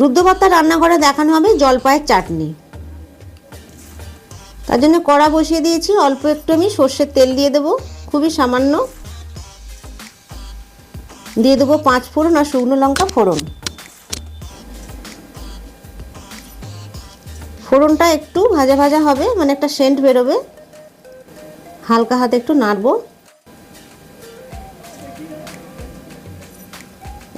রুদ্রপাত্তা রান্নাঘরে দেখানো হবে জলপায়ের চাটনি। তার জন্য কড়া বসিয়ে দিয়েছি, অল্প একটু আমি সর্ষের তেল দিয়ে দেবো, খুবই সামান্য। দিয়ে দেবো পাঁচ ফোড়ন আর শুকনো লঙ্কা ফোড়ন। ফোড়নটা একটু ভাজা ভাজা হবে মানে একটা সেন্ট বেরোবে। হালকা হাতে একটু নাড়বো।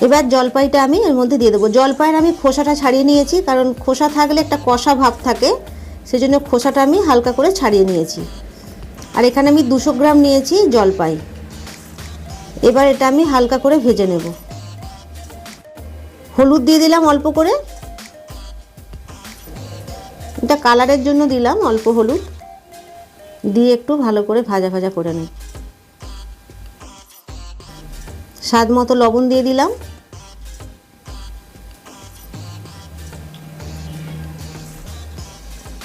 এবার জলপাইটা আমি এর মধ্যে দিয়ে দেবো। জলপাইয়ের আমি খোসাটা ছাড়িয়ে নিয়েছি, কারণ খোসা থাকলে একটা কষা ভাব থাকে, সেজন্য খোসাটা আমি হালকা করে ছাড়িয়ে নিয়েছি। আর এখানে আমি দুশো গ্রাম নিয়েছি জলপাই। এবার এটা আমি হালকা করে ভেজে নেব। হলুদ দিয়ে দিলাম অল্প করে। এটা কালারের জন্য দিলাম অল্প হলুদ। দিয়ে একটু ভালো করে ভাজা ভাজা করে নেব। স্বাদ মতো লবণ দিয়ে দিলাম।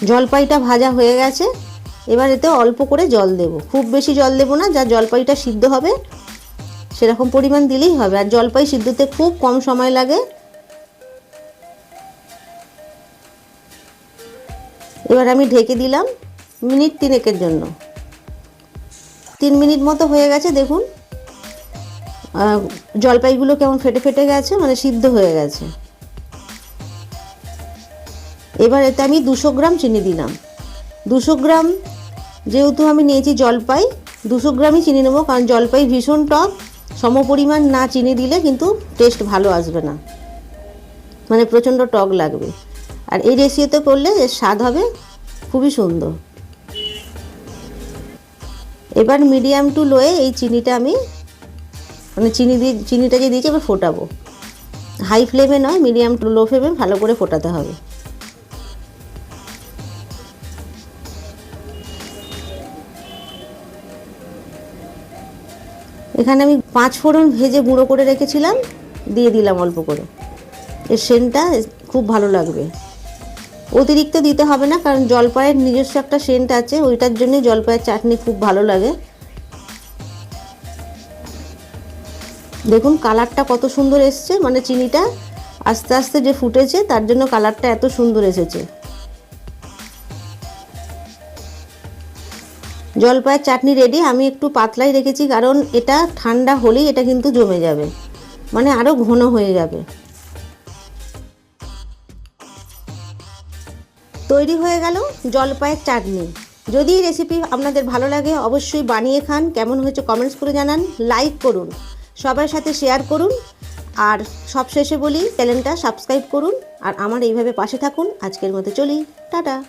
জলপাইটা ভাজা হয়ে গেছে। এবার এতে অল্প করে জল দেব। খুব বেশি জল দেব না, যা জলপাইটা সিদ্ধ হবে, সেরকম পরিমাণ দিলেই হবে। আর জলপাই সিদ্ধতে খুব কম সময় লাগে। এবার আমি ঢেকে দিলাম মিনিট তিনেকের জন্য। তিন মিনিট মতো হয়ে গেছে, দেখুন। জলপাইগুলো কেমন ফেটে ফেটে গেছে? মানে সিদ্ধ হয়ে গেছে। এবার এতে আমি দুশো গ্রাম চিনি দিলাম। দুশো গ্রাম যেহেতু আমি নিয়েছি জলপাই, দুশো গ্রামই চিনি নেব, কারণ জলপাই ভীষণ টক। সম পরিমাণ না চিনি দিলে কিন্তু টেস্ট ভালো আসবে না। মানে প্রচণ্ড টক লাগবে। আর এই রেসিওতে করলে এর স্বাদ হবে খুবই সুন্দর। এবার মিডিয়াম টু লোয়ে এই চিনিটা আমি মানে চিনি দিয়ে, চিনিটা যে দিয়েছি, এবার ফোটাবো। হাই ফ্লেমে নয় মিডিয়াম টু লো ফ্লেমে ভালো করে ফোটাতে হবে। এখানে আমি পাঁচ ফোড়ন ভেজে গুঁড়ো করে রেখেছিলাম, দিয়ে দিলাম অল্প করে। এর সেন্টটা খুব ভালো লাগবে। অতিরিক্ত দিতে হবে না, কারণ জলপাইয়ের নিজস্ব একটা সেন্ট আছে, ওইটার জন্য জলপাইয়ের চাটনি খুব ভালো লাগে। দেখুন, কালারটা কত সুন্দর এসছে মানে চিনিটা আস্তে আস্তে যে ফুটেছে, তার জন্য কালারটা এত সুন্দর এসেছে। জলপাইয়ের চাটনি রেডি আমি একটু পাতলাই রেখেছি, কারণ এটা ঠান্ডা হলেই এটা কিন্তু জমে যাবে মানে আরও ঘন হয়ে যাবে। তৈরি হয়ে গেল জলপাইয়ের চাটনি। যদি রেসিপি আপনাদের ভালো লাগে, অবশ্যই বানিয়ে খান, কেমন হয়েছে কমেন্টস করে জানান লাইক করুন। সবার সাথে শেয়ার করুন। আর সবশেষে বলি চ্যানেলটা সাবস্ক্রাইব করুন। আর আমার এইভাবে পাশে থাকুন। আজকের মতো চলি। টাটা।